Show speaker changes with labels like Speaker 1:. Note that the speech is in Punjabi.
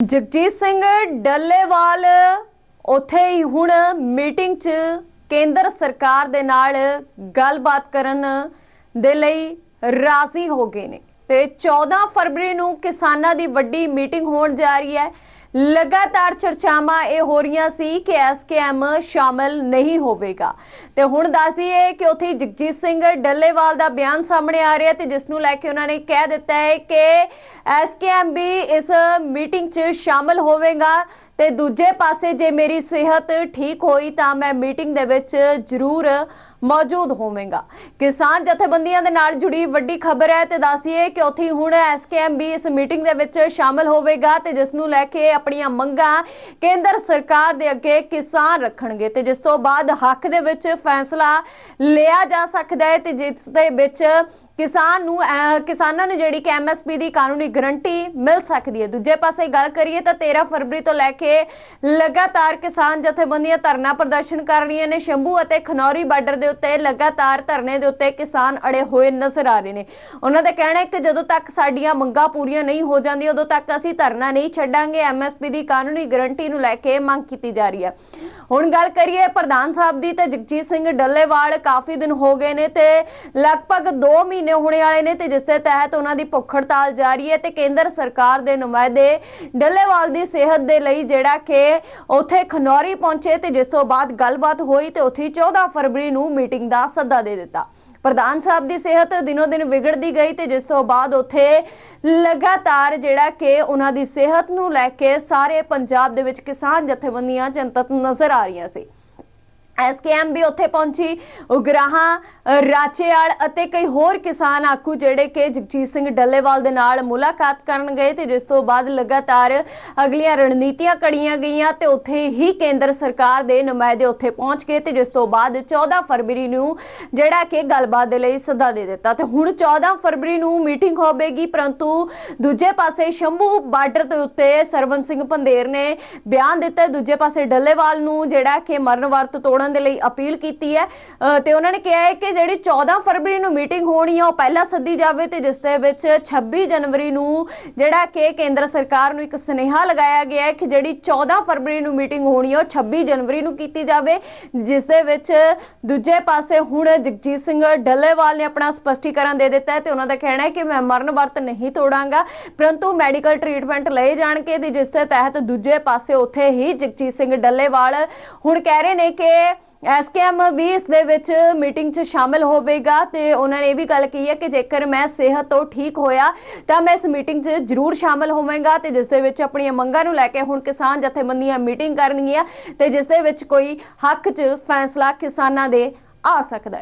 Speaker 1: ਜਗਜੀਤ ਸਿੰਘ ਡੱਲੇਵਾਲ ਉੱਥੇ ਹੀ ਹੁਣ ਮੀਟਿੰਗ 'ਚ ਕੇਂਦਰ ਸਰਕਾਰ ਦੇ ਨਾਲ ਗੱਲਬਾਤ ਕਰਨ ਦੇ ਲਈ ਰਾਜ਼ੀ ਹੋ ਗਏ ਨੇ। ਤੇ 14 ਫਰਵਰੀ ਨੂੰ ਕਿਸਾਨਾਂ ਦੀ ਵੱਡੀ ਮੀਟਿੰਗ ਹੋਣ ਜਾ ਰਹੀ ਹੈ। ਲਗਾਤਾਰ ਚਰਚਾਵਾਂ ਇਹ ਹੋ ਰਹੀਆਂ ਸੀ ਕਿ ਐਸਕੇਐਮ ਸ਼ਾਮਲ ਨਹੀਂ ਹੋਵੇਗਾ। ਤੇ ਹੁਣ ਦੱਸ ਦਈਏ ਕਿ ਉੱਥੇ ਜਗਜੀਤ ਸਿੰਘ ਡੱਲੇਵਾਲ ਦਾ ਬਿਆਨ ਸਾਹਮਣੇ ਆ ਰਿਹਾ ਤੇ ਜਿਸ ਨੂੰ ਲੈ ਕੇ ਉਹਨਾਂ ਨੇ ਕਹਿ ਦਿੱਤਾ ਹੈ ਕਿ ਐਸਕੇਐਮ ਵੀ ਇਸ ਮੀਟਿੰਗ 'ਚ ਸ਼ਾਮਲ ਹੋਵੇਗਾ ਤੇ ਦੂਜੇ ਪਾਸੇ ਜੇ ਮੇਰੀ ਸਿਹਤ ਠੀਕ ਹੋਈ ਤਾਂ ਮੈਂ ਮੀਟਿੰਗ ਦੇ ਵਿੱਚ ਜ਼ਰੂਰ ਮੌਜੂਦ ਹੋਵਾਂਗਾ। ਕਿਸਾਨ ਜਥੇਬੰਦੀਆਂ ਦੇ ਨਾਲ ਜੁੜੀ ਵੱਡੀ ਖਬਰ ਹੈ ਤੇ ਦੱਸਦੀਏ ਕਿ ਉੱਥੇ ਹੁਣ ਐਸਕੇਐਮ ਵੀ ਇਸ ਮੀਟਿੰਗ ਦੇ ਵਿੱਚ ਸ਼ਾਮਲ ਹੋਵੇਗਾ ਤੇ ਜਿਸ ਨੂੰ ਲੈ ਕੇ ਆਪਣੀਆਂ ਮੰਗਾਂ ਕੇਂਦਰ ਸਰਕਾਰ ਦੇ ਅੱਗੇ ਕਿਸਾਨ ਰੱਖਣਗੇ ਤੇ ਜਿਸ ਤੋਂ ਬਾਅਦ ਹੱਕ ਦੇ ਵਿੱਚ ਫੈਸਲਾ ਲਿਆ ਜਾ ਸਕਦਾ ਹੈ ਤੇ ਜਿਸ ਦੇ ਵਿੱਚ ਕਿਸਾਨ ਨੂੰ ਅਹ, ਕਿਸਾਨਾਂ ਨੂੰ ਜਿਹੜੀ ਕਿ ਐਮਐਸਪੀ ਦੀ ਕਾਨੂੰਨੀ ਗਰੰਟੀ ਮਿਲ ਸਕਦੀ ਹੈ। ਦੂਜੇ ਪਾਸੇ ਗੱਲ ਕਰੀਏ ਤਾਂ 13 ਫਰਵਰੀ ਤੋਂ ਲੈ ਕੇ ਲਗਾਤਾਰ ਕਿਸਾਨ ਜਥੇਬੰਦੀਆਂ ਧਰਨਾ ਪ੍ਰਦਰਸ਼ਨ ਕਰ ਰਹੀਆਂ ਨੇ। ਸ਼ੰਭੂ ਅਤੇ ਖਨੌਰੀ ਬਾਰਡਰ ਦੇ ਉੱਤੇ ਲਗਾਤਾਰ ਧਰਨੇ ਦੇ ਉੱਤੇ ਕਿਸਾਨ ਅੜੇ ਹੋਏ ਨਜ਼ਰ ਆ ਰਹੇ ਨੇ। ਉਹਨਾਂ ਦਾ ਕਹਿਣਾ ਹੈ ਕਿ ਜਦੋਂ ਤੱਕ ਸਾਡੀਆਂ ਮੰਗਾਂ ਪੂਰੀਆਂ ਨਹੀਂ ਹੋ ਜਾਂਦੀਆਂ ਉਦੋਂ ਤੱਕ ਅਸੀਂ ਧਰਨਾ ਨਹੀਂ ਛੱਡਾਂਗੇ। ਐਮਐਸਪੀ ਦੀ ਕਾਨੂੰਨੀ ਗਰੰਟੀ ਨੂੰ ਲੈ ਕੇ ਮੰਗ ਕੀਤੀ ਜਾ ਰਹੀ ਹੈ। ਹੁਣ ਗੱਲ ਕਰੀਏ ਪ੍ਰਧਾਨ ਸਾਹਿਬ ਦੀ ਤੇ ਜਗਜੀਤ ਸਿੰਘ ਡੱਲੇਵਾਲ ਕਾਫੀ ਦਿਨ ਹੋ ਗਏ ਨੇ ਤੇ ਲਗਭਗ 2 ਮਹੀਨੇ ਹੋਣੇ ਵਾਲੇ ਨੇ ਤੇ ਜਿਸ ਦੇ ਤਹਿਤ ਉਹਨਾਂ ਦੀ ਭੁੱਖ ਹੜਤਾਲ ਜਾਰੀ ਹੈ ਤੇ ਕੇਂਦਰ ਸਰਕਾਰ ਦੇ ਨੁਮਾਇੰਦੇ ਡੱਲੇਵਾਲ ਦੀ ਸਿਹਤ ਦੇ ਲਈ ਜਿਹੜਾ ਕਿ ਉੱਥੇ ਖਨੌਰੀ ਪਹੁੰਚੇ ਤੇ ਜਿਸ ਤੋਂ ਬਾਅਦ ਗੱਲਬਾਤ ਹੋਈ ਤੇ ਉੱਥੇ 14 ਫਰਵਰੀ ਨੂੰ ਮੀਟਿੰਗ ਦਾ ਸੱਦਾ ਦੇ ਦਿੱਤਾ। ਪ੍ਰਧਾਨ ਸਾਹਿਬ ਦੀ ਸਿਹਤ ਦਿਨੋ ਦਿਨ ਵਿਗੜਦੀ ਗਈ ਤੇ ਜਿਸ ਤੋਂ ਬਾਅਦ ਉੱਥੇ ਲਗਾਤਾਰ ਜਿਹੜਾ ਕਿ ਉਹਨਾਂ ਦੀ ਸਿਹਤ ਨੂੰ ਲੈ ਕੇ ਸਾਰੇ ਪੰਜਾਬ ਦੇ ਵਿੱਚ ਕਿਸਾਨ ਜਥੇਬੰਦੀਆਂ ਚਿੰਤਤ ਨਜ਼ਰ ਆ ਰਹੀਆਂ ਸੀ। ਐਸਕੇਐਮ ਵੀ ਉੱਥੇ ਪਹੁੰਚੀ। ਉਗਰਾਹਾਂ, ਰਾਚੇਵਾਲ ਅਤੇ ਕਈ ਹੋਰ ਕਿਸਾਨ ਆਗੂ ਜਿਹੜੇ ਕਿ ਜਗਜੀਤ ਸਿੰਘ ਡੱਲੇਵਾਲ ਦੇ ਨਾਲ ਮੁਲਾਕਾਤ ਕਰਨ ਗਏ ਤੇ ਜਿਸ ਤੋਂ ਬਾਅਦ ਲਗਾਤਾਰ ਅਗਲੀਆਂ ਰਣਨੀਤੀਆਂ ਕੜੀਆਂ ਗਈਆਂ ਤੇ ਉੱਥੇ ਹੀ ਕੇਂਦਰ ਸਰਕਾਰ ਦੇ ਨੁਮਾਇੰਦੇ ਉੱਥੇ ਪਹੁੰਚ ਗਏ ਤੇ ਜਿਸ ਤੋਂ ਬਾਅਦ 14 ਫਰਵਰੀ ਨੂੰ ਜਿਹੜਾ ਕਿ ਗੱਲਬਾਤ ਦੇ ਲਈ ਸੱਦਾ ਦੇ ਦਿੱਤਾ। ਤੇ ਹੁਣ 14 ਫਰਵਰੀ ਨੂੰ ਮੀਟਿੰਗ ਹੋਵੇਗੀ, ਪਰੰਤੂ ਦੂਜੇ ਪਾਸੇ ਸ਼ੰਭੂ ਬਾਰਡਰ ਦੇ ਉੱਤੇ ਸਰਵਨ ਸਿੰਘ ਪੰਦੇਰ ਨੇ ਬਿਆਨ ਦਿੱਤਾ। ਦੂਜੇ ਪਾਸੇ ਡੱਲੇਵਾਲ ਨੂੰ ਜਿਹੜਾ ਕਿ ਮਰਨ ਵਰਤ ਤੋੜਨ ਦੇ ਲਈ ਅਪੀਲ ਕੀਤੀ ਹੈ। ਅ, ਤੇ ਉਹਨਾਂ ਨੇ ਕਿਹਾ ਹੈ ਕਿ ਜਿਹੜੀ 14 ਫਰਵਰੀ ਨੂੰ ਮੀਟਿੰਗ ਹੋਣੀ ਹੈ ਉਹ ਪਹਿਲਾਂ ਸੱਦੀ ਜਾਵੇ ਤੇ ਜਿਸ ਦੇ ਵਿੱਚ 26 ਜਨਵਰੀ ਨੂੰ ਜਿਹੜਾ ਕਿ ਕੇਂਦਰ ਸਰਕਾਰ ਨੂੰ ਇੱਕ ਸੁਨੇਹਾ ਲਗਾਇਆ ਗਿਆ ਹੈ ਕਿ ਜਿਹੜੀ 14 ਫਰਵਰੀ ਨੂੰ ਮੀਟਿੰਗ ਹੋਣੀ ਹੈ ਉਹ 26 ਜਨਵਰੀ ਨੂੰ ਕੀਤੀ ਜਾਵੇ। ਜਿਸ ਦੇ ਵਿੱਚ ਦੂਜੇ ਪਾਸੇ ਹੁਣ ਜਗਜੀਤ ਸਿੰਘ ਡੱਲੇਵਾਲ ਨੇ ਆਪਣਾ ਸਪਸ਼ਟੀਕਰਨ ਦੇ ਦਿੱਤਾ ਹੈ ਤੇ ਉਹਨਾਂ ਦਾ ਕਹਿਣਾ ਹੈ ਕਿ ਮੈਂ ਮਰਨ ਵਰਤ ਨਹੀਂ ਤੋੜਾਂਗਾ ਪਰੰਤੂ ਮੈਡੀਕਲ ਟ੍ਰੀਟਮੈਂਟ ਲਏ ਜਾਣਗੇ ਤੇ ਜਿਸ ਦੇ ਤਹਿਤ ਦੂਜੇ ਪਾਸੇ ਉੱਥੇ ਹੀ ਜਗਜੀਤ ਸਿੰਘ ਡੱਲੇਵਾਲ ਹੁਣ ਕਹਿ ਰਹੇ ਨੇ ਕਿ ਐਸਕੇਐਮ ਵੀ ਇਸ ਦੇ ਵਿੱਚ ਮੀਟਿੰਗ 'ਚ ਸ਼ਾਮਿਲ ਹੋਵੇਗਾ ਤੇ ਉਹਨਾਂ ਨੇ ਇਹ ਵੀ ਗੱਲ ਕਹੀ ਹੈ ਕਿ ਜੇਕਰ ਮੈਂ ਸਿਹਤ ਤੋਂ ਠੀਕ ਹੋਇਆ ਤਾਂ ਮੈਂ ਇਸ ਮੀਟਿੰਗ 'ਚ ਜ਼ਰੂਰ ਸ਼ਾਮਿਲ ਹੋਵਾਂਗਾ ਤੇ ਜਿਸ ਦੇ ਵਿੱਚ ਆਪਣੀਆਂ ਮੰਗਾਂ ਨੂੰ ਲੈ ਕੇ ਹੁਣ ਕਿਸਾਨ ਜਥੇਬੰਦੀਆਂ ਮੀਟਿੰਗ ਕਰਨਗੀਆਂ ਤੇ ਜਿਸ ਦੇ ਵਿੱਚ ਕੋਈ ਹੱਕ 'ਚ ਫੈਸਲਾ ਕਿਸਾਨਾਂ ਦੇ ਆ ਸਕਦਾ